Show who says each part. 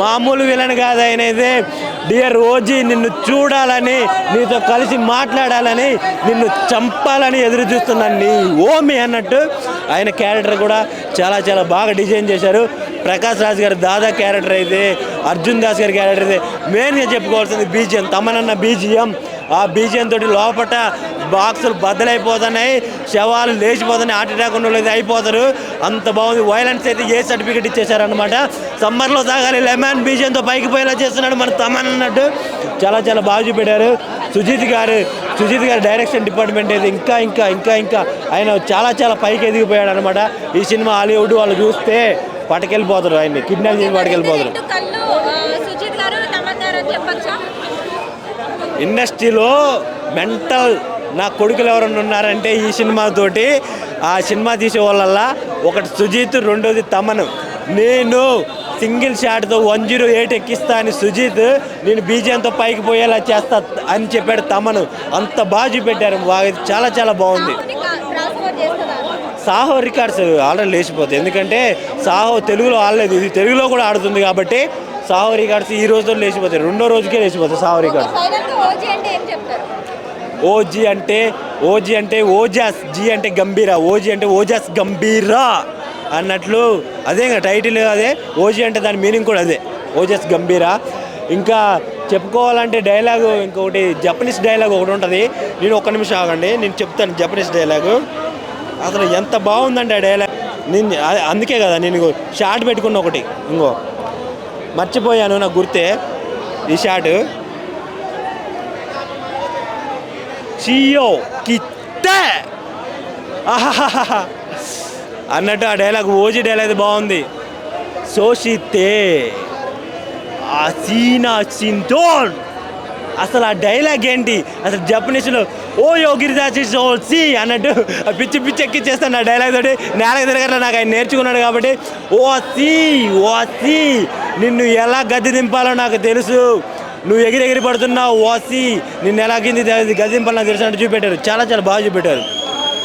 Speaker 1: మామూలు విలన్ కాదు ఆయన అయితే. డియర్ రోజీ నిన్ను చూడాలని నీతో కలిసి మాట్లాడాలని నిన్ను చంపాలని ఎదురు చూస్తున్నాను నీ ఓమి అన్నట్టు ఆయన క్యారెక్టర్ కూడా చాలా చాలా బాగా డిజైన్ చేశారు. ప్రకాష్ రాజ్ గారి దాదా క్యారెక్టర్ అయితే అర్జున్ దాస్ గారి క్యారెక్టర్ అయితే మెయిన్గా చెప్పుకోవాల్సింది బీజిఎం తమనన్న బీజిఎం. ఆ బీజిఎం తోటి లోపట బాక్సులు బద్దలైపోతున్నాయి శవాలు లేచిపోతున్నాయి హార్ట్ అటాక్ ఉన్న అయిపోతారు. అంత బాగుంది. వైలెన్స్ అయితే ఏ సర్టిఫికేట్ ఇచ్చేసారనమాట సమ్మర్లో సాగాలి. లెమన్ బీజియంతో పైకి పోయేలా చేస్తున్నాడు మన తమన్ అన్నట్టు. చాలా చాలా బాగా చూపెట్టారు. సుజిత్ గారు సుజిత్ గారి డైరెక్షన్ డిపార్ట్మెంట్ అయితే ఇంకా ఇంకా ఇంకా ఇంకా ఆయన చాలా చాలా పైకి ఎదిగిపోయాడు అనమాట ఈ సినిమా హాలీవుడ్ వాళ్ళు చూస్తే పట్టుకెళ్ళిపోతారు ఆయన్ని. కిడ్నాప్ చేసి పట్టుకెళ్ళిపోతారు ఇండస్ట్రీలో మెంటల్ నా కొడుకులు ఎవరన్నా ఉన్నారంటే ఈ సినిమాతోటి ఆ సినిమా తీసే వాళ్ళల్లా ఒకటి సుజిత్ రెండోది తమను. నేను సింగిల్ షాట్తో వన్ జీరో ఎయిట్ ఎక్కిస్తా అని సుజిత్ నేను బీజేంతో పైకి పోయేలా చేస్తా అని చెప్పాడు తమను. అంత బాగా చూపెట్టారు చాలా చాలా బాగుంది. సాహో రికార్డ్స్ ఆల్రెడీ లేచిపోతాయి. ఎందుకంటే సాహో తెలుగులో ఆడలేదు. ఇది తెలుగులో కూడా ఆడుతుంది కాబట్టి సాహో రికార్డ్స్ ఈ రోజుతో లేచిపోతాయి. రెండో రోజుకే లేచిపోతాయి సాహో రికార్డ్స్
Speaker 2: ఫైనల్ ఓజీ అంటే ఏం చెప్తారు
Speaker 1: ఓజీ అంటే ఓజీ అంటే ఓజాస్ జీ అంటే గంభీరా ఓజీ అంటే ఓజాస్ గంభీరా అన్నట్లు అదే ఇంకా టైటిల్ అదే ఓజీ అంటే దాని మీనింగ్ కూడా అదే ఓజాస్ గంభీర. ఇంకా చెప్పుకోవాలంటే డైలాగ్ ఇంకొకటి జపనీస్ డైలాగ్ ఒకటి ఉంటుంది. నేను ఒక్క నిమిషం ఆగండి నేను చెప్తాను జపనీస్ డైలాగు అసలు ఎంత బాగుందండి ఆ డైలాగ్ నేను అందుకే కదా నేను షార్ట్ పెట్టుకున్న ఒకటి ఇంకో. మర్చిపోయాను నాకు గుర్తే ఈ షార్ట్ చియో కిత్తే. అన్నట్టు ఆ డైలాగ్ ఓజీ డైలాగ్ బాగుంది. సోషితే సీనా సింటోన్ అసలు ఆ డైలాగ్ ఏంటి? అసలు జపనీస్లో ఓ యోగిరిదాచి సోల్సి అన్నట్టు ఆ పిచ్చి పిచ్చి ఎక్కిచ్చేస్తాను ఆ డైలాగ్ తోటి. నేలకు తిరగట్లా నాకు ఆయన నేర్చుకున్నాడు కాబట్టి ఓ సి ఓ సి నిన్ను ఎలా గద్దె దింపాలో నాకు తెలుసు. నువ్వు ఎగిరి ఎగిరి పడుతున్నావు వాసి నిన్ను ఎలాగింది కింది తెలిసినట్టు చూపెట్టారు. చాలా చాలా బాగా చూపెట్టారు.